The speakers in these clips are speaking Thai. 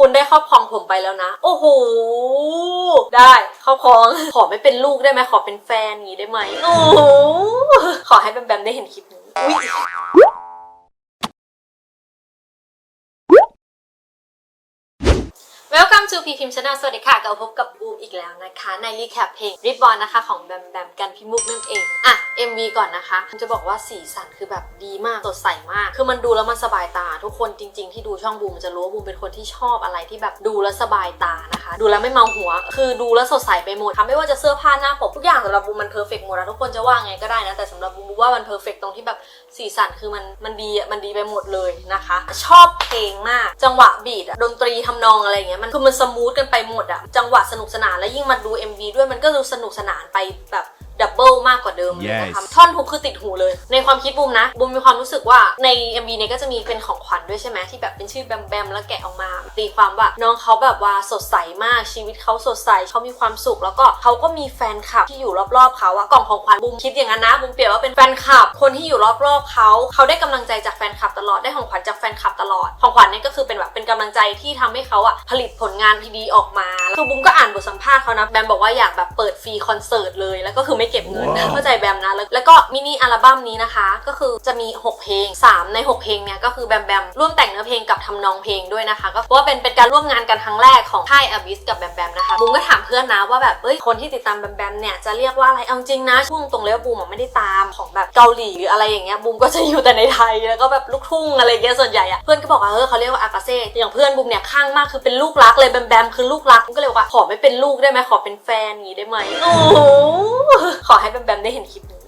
คุณได้ครอบครองผมไปแล้วนะ โอ้โห ได้ครอบครอง ขอไม่เป็นลูกได้ไหมขอเป็นแฟนงนี้ได้ไหม โอ้โห ขอให้แบมแบมได้เห็นคลิปนี้ อุ๊ย to P พิม Channel สวัสดีค่ะกลับมาพบกับบูมอีกแล้วนะคะ ในรีแคปเพลง Rip On นะคะของแบมแบมกันพิมุกนั่นเองอะ MV ก่อนนะคะจะบอกว่าสีสันคือแบบดีมากสดใสมาก คือมันดูแล้วมันสบายตา ทุกคนจริง ๆ ที่ดูช่องบูมจะรู้ว่าบูมเป็นคนที่ชอบอะไรที่แบบดูแล้วสบายตานะคะ ดูแล้วไม่เมาหัว คือดูแล้วสดใสไปหมดทำไม่ว่าจะเสื้อผ้าหน้าผมทุกอย่างสำหรับบูมมันเพอร์เฟกหมดนะทุกคนจะว่าไงก็ได้นะแต่สำหรับบูมบูว่ามันเพอร์เฟกตรงที่แบบ สีสันคือมันมันดีอะมันดีไปหมดเลยนะคะ ชอบเพลงมาก จังหวะบีทอะดนตรีทำนองอะไรอย่างเงี้ยมันคือมันสมูทกันไปหมดอะจังหวะสนุกสนานแล้วยิ่งมาดู MV ด้วยมันก็ดูสนุกสนานไปแบบ ดับเบิลมากกว่าเดิมเลยนะคะ Yes ท่อนฮุกคือติดหูเลย ในความคิดบูมนะบูมมีความรู้สึกว่าใน MV เนี่ยก็จะมีเป็นของขวัญด้วยใช่ไหมที่แบบเป็นชื่อแบมแบมแล้วแกะออกมา ตีความว่าน้องเขาแบบว่าสดใสมากชีวิตเขาสดใสเขามีความสุข แล้วก็เขาก็มีแฟนคลับที่อยู่รอบๆเขาอะกล่องของขวัญบูมคิดอย่างนั้นนะบูมเปรียบว่าเป็นแฟนคลับคนที่อยู่รอบๆเขาเขาได้กำลังใจจากแฟนคลับตลอดได้ของขวัญจากแฟนคลับตลอดของขวัญเนี่ยก็คือเป็นแบบเป็นกำลังใจที่ทำให้เขาอะผลิตผลงานที่ดีออกมาคือบูมก็อ่านบทสัมภาษณ์เขานะแบมบอกว่าอยากแบบเปิดฟรีคอนเสิร์ตเลยแล้วก็คือไม่เก็บเงินว้าวเข้าใจแบมนะแล้วแล้วก็มินิอัลบั้มนี้นะคะ ก็คือจะมี 6 เพลง 3 ใน 6 เพลงเนี่ยก็คือแบมแบมร่วมแต่งเนื้อเพลงกับทำนองเพลงด้วยนะคะ ก็เพราะว่าเป็นเป็นการร่วมงานกันครั้งแรกของค่ายอ b ิสกับแบมแบมนะคะบูมก็ถามเพื่อนนะว่าแบบเอ้ยคนที่ติดตามแบมแบมเนี่ยจะเรียกว่าอะไรเอาจริงนะช่วงตรงเลยว่าบูมไม่ได้ตามของแบบเกาหลีหรืออะไรอย่างเงี้ยบูมก็จะอยู่แต่ในไทยแล้วก็แบบลูกทุ่งอะไรเงี้ยส่วนใหญ่อะเพื่อนก็บอกว่าเออเขาเรียกว่าอากาเซ่อย่างเพื่อนบูมเนี่ยข้างมากคือเป็นลูกรักเลยแบมแบมคือลูกรักก็เลยว่าขอไม่เป็นลูกได้ไหมขอเป็นแฟนอย่างงี้ได้ไหมโอ้ขอให้แบมแบมได้เห็นคลิปนี้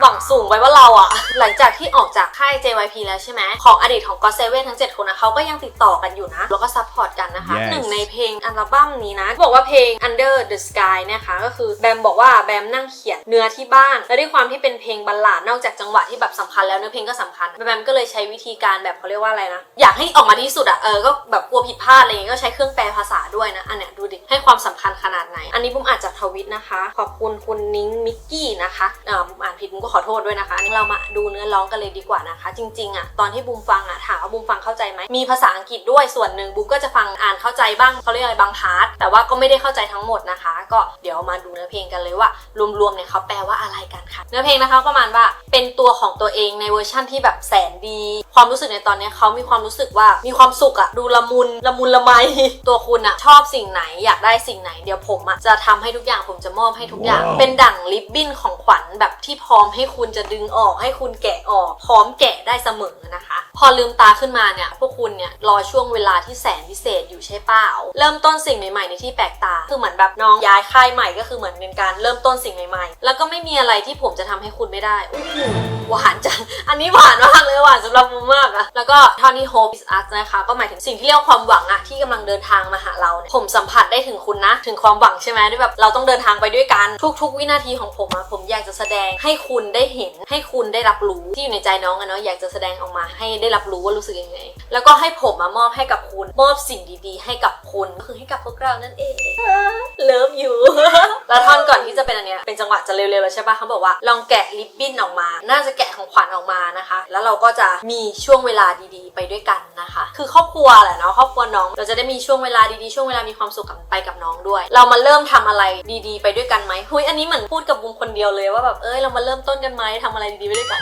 หวังสูงไว้ว่าเราอะหลังจากที่ออกจากค่าย JYP แล้วใช่ไหมของอดีตของ God Seven ทั้ง 7 คนนะเขาก็ยังติดต่อกันอยู่นะ แล้วก็ซัพพอร์ตกันนะคะ Yes หนึ่งในเพลงอัลบั้มนี้นะ บอกว่าเพลง Under the Sky เนี่ยค่ะก็คือแบมบอกว่าแบมนั่งเขียนเนื้อที่บ้าน และด้วยความที่เป็นเพลงบัลลาดนอกจากจังหวะที่แบบสำคัญแล้วเนื้อเพลงก็สำคัญแบมก็เลยใช้วิธีการแบบเขาเรียกว่าอะไรนะอยากให้ออกมาที่สุดอะเออก็แบบกลัวผิดพลาดอะไรอย่างเงี้ยก็ใช้เครื่องแปลภาษาด้วยนะอันเนี้ยดูดิให้ความสำคัญขนาดไหน อันนี้บุ้มอ่านจากทวิตนะคะ ขอบคุณคุณนิ้งมิกกี้นะคะเอ่อบุ้มอ่านผิดบุ้มก็ขอโทษด้วยนะคะอันนี้เรามาดูเนื้อร้องกันเลยดีกว่านะคะ จริงๆอะตอนที่บุ้มฟังอะถามว่าบุ้มฟังเข้าใจไหมมีภาษาอังกฤษด้วยส่วนหนึ่งบุ้มก็จะฟังอ่านเข้าใจบ้างเขาเรียกอะไรบางพาร์ทแต่ว่าก็ไม่ได้เข้าใจทั้งหมดนะคะ ก็เดี๋ยวมาดูเนื้อเพลงกันเลยว่ารวมๆเนี่ยเขาแปลว่าอะไรกันค่ะ เนื้อเพลงนะคะประมาณว่าเป็นตัวของตัวเองในเวอร์ชั่นที่แบบแสนดี ความรู้สึกในตอนเนี้ยเขามีความรู้สึกว่ามีความสุขอะดูละมุนละมุนละไมตัวคุณอะชอบสิ่งไหนอยากได้สิ่งไหนเดี๋ยวผมอะจะทำให้ทุกอย่างผมจะมอบให้ทุกอย่างว้าวเป็นดั่งลิปบิ้นของขวัญแบบที่พร้อมให้คุณจะดึงออกให้คุณแกะออก พร้อมแกะได้เสมอนะคะ พอลืมตาขึ้นมาเนี่ยพวกคุณเนี่ยรอช่วงเวลาที่แสนพิเศษอยู่ใช่เปล่า เริ่มต้นสิ่งใหม่ๆในที่แปลกตา คือเหมือนแบบน้องย้ายค่ายใหม่ก็คือเหมือนเป็นการเริ่มต้นสิ่งใหม่ๆ แล้วก็ไม่มีอะไรที่ผมจะทำให้คุณไม่ได้อู้หูหวานจัง อันนี้หวานมากเลยหวานสำหรับมูมากอะแล้วก็ท่อนที่ hope is us นะคะก็หมายถึงสิ่งที่เรียกว่าความหวังอะที่กำลังเดินทางมาหาเราเนี่ยผมสัมผัสได้ถึงคุณนะ ถึงความหวังใช่ไหมด้วยแบบเราต้องเดินทางไปด้วยกันทุก ๆ วินาทีของผมอะผมอยากจะแสดงให้คุณได้เห็นให้คุณได้รับรู้ที่อยู่ในใจน้องอะเนาะอยากจะแสดงออกมาให้ได้รับรู้ว่ารู้สึกยังไง แล้วก็ให้ผมมามอบให้กับคุณ มอบสิ่งดีๆ ให้กับคุณก็คือให้กับพวกเรานั่นเองเลิฟอยู่แล้วท่อนก่อนที่จะเป็นอันเนี้ยเป็นจังหวะจะเร็วๆแล้วใช่ปะเขาบอกว่าลองแกะลิปบิ้นออกมา น่าจะแกะของขวัญออกมานะคะ แล้วเราก็จะมีช่วงเวลาดีๆ ไปด้วยกันนะคะ คือครอบครัวแหละเนาะครอบครัวน้อง เราจะได้มีช่วงเวลาดีๆช่วงเวลามีความสุขกับไปกับน้องด้วย เรามาเริ่มทำอะไรดีๆ ไปด้วยกันไหมเฮ้ยอันนี้เหมือนพูดกับบุมคนเดียวเลยว่าแบบเอ้ยเรามาเริ่มต้นกันไหมทำอะไรดีๆไปด้วยกัน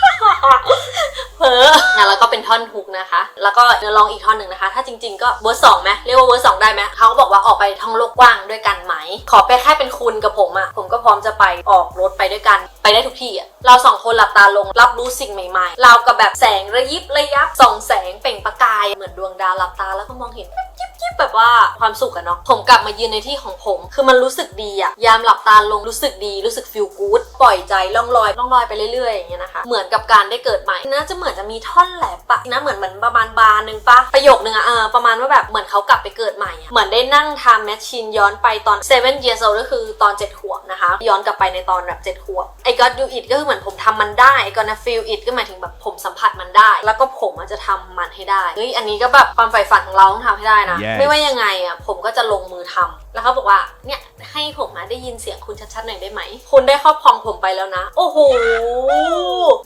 เพ้อนะแล้วก็เป็นท่อนฮุกนะคะ แล้วก็เนื้อร้องอีกท่อนหนึ่งนะคะ ถ้าจริง ๆ ก็เวอร์สองไหมเรียกว่าเวอร์สองได้ไหมเขาก็บอกว่าออกไปท่องโลกกว้างด้วยกันไหม ขอไปแค่เป็นคุณกับผมอะผมก็พร้อมจะไปออกรถไปด้วยกัน ไปได้ทุกที่อะเราสองคนหลับตาลงรับรู้สิ่งใหม่ๆเรากับแบบแสงระยิบระยับส่องแสงเปล่งประกายเหมือนดวงดาวหลับตาแล้วก็มองเห็นยิบยิบแบบว่าความสุขอะเนาะผมกลับมายืนในที่ของผม คือมันรู้สึกดีอะยามหลับตาลงรู้สึกดีรู้สึกฟีลกู๊ดปล่อยใจล่องลอยล่องลอยไปเรื่อยๆอย่างเงี้ยนะคะเหมือนกับการได้เกิดใหม่น่าจะเหมือนจะมีท่อนแหลบปะนะเหมือนเหมือนประมาณบาร์หนึ่งปะประโยคนึงอะเออประมาณว่าแบบเหมือนเขากลับไปเกิดใหม่อะเหมือนได้นั่งทำแมชชีนย้อนไปตอน seven years old ก็คือตอน7ขวบนะคะย้อนกลับไปในตอนแบบ7ขวบ I got do it ก็คือเหมือนผมทำมันได้ I gonna feel it ก็หมายถึงแบบผมสัมผัสมันได้ แล้วก็ผมอาจจะทำมันให้ได้เฮ้ยอันนี้ก็แบบความใฝ่ฝันของเราต้องทำให้ได้นะ Yes ไม่ว่ายังไงอะผมก็จะลงมือทำแล้วเขาบอกว่าเนี่ยให้ผมมาได้ยินเสียงคุณชัดๆหน่อยได้ไหมคุณได้ครอบครองผมไปแล้วนะ โอ้โห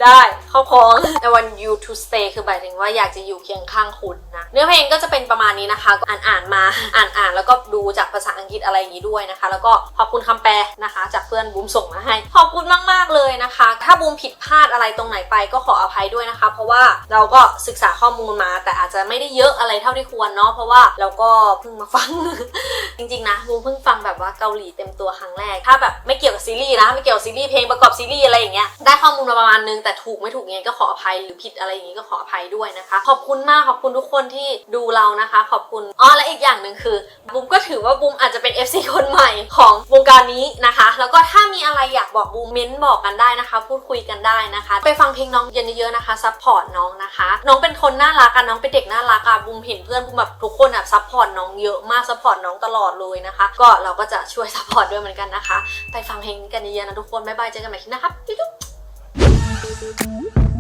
ได้ครอบครอง I want you to stay คือหมายถึงว่าอยากจะอยู่เคียงข้างคุณนะเนื้อเพลงก็จะเป็นประมาณนี้นะคะอ่านอ่านๆมาอ่านอ่านๆแล้วก็ดูจากภาษาอังกฤษอะไรอย่างนี้ด้วยนะคะ แล้วก็ขอบคุณคำแปลนะคะ จากเพื่อนบูมส่งมาให้ ขอบคุณมากๆเลยนะคะ ถ้าบูมผิดพลาดอะไรตรงไหนไปก็ขออภัยด้วยนะคะ เพราะว่าเราก็ศึกษาข้อมูลมา แต่อาจจะไม่ได้เยอะอะไรเท่าที่ควรเนาะเพราะว่าเราก็เพิ่งมาฟัง จริงๆนะบูมเพิ่งฟังแบบว่าเกาหลีเต็มตัวครั้งแรกถ้าแบบไม่เกี่ยวกับซีรีส์นะไม่เกี่ยวกับซีรีส์เพลงประกอบซีรีส์อะไรอย่างเงี้ยได้ข้อมูลมาประมาณนึงแต่ถูกไม่ถูกยังไงก็ขออภัยหรือผิดอะไรอย่างงี้ก็ขออภัยด้วยนะคะ ขอบคุณมากขอบคุณทุกคนที่ดูเรานะคะ ขอบคุณอ๋อและอีกอย่างหนึ่งคือบูมก็ถือว่าบูมอาจจะเป็น FC คนใหม่ของวงการนี้นะคะ แล้วก็ถ้ามีอะไรอยากบอกบูมเม้นบอกกันได้นะคะ พูดคุยกันได้นะคะ ไปฟังเพลงน้องเยอะๆนะคะซัพพอร์ตน้องนะคะ น้องเป็นคนน่ารักอะน้องเป็นเด็กน่ารักอะบูมเห็นเพื่อนบูมแบบทุกคนอะซัพพอร์ตน้องเยอะมากซัพพอร์ตน้องตลอดเลยนะคะ ก็เราก็จะช่วยซัพพอร์ตด้วยเหมือนกันนะคะ ไปฟังเพลงกันเยอะๆนะทุกคนบ๊ายบายเจอกันใหม่คลิปนะครับจุ๊บ Thank you.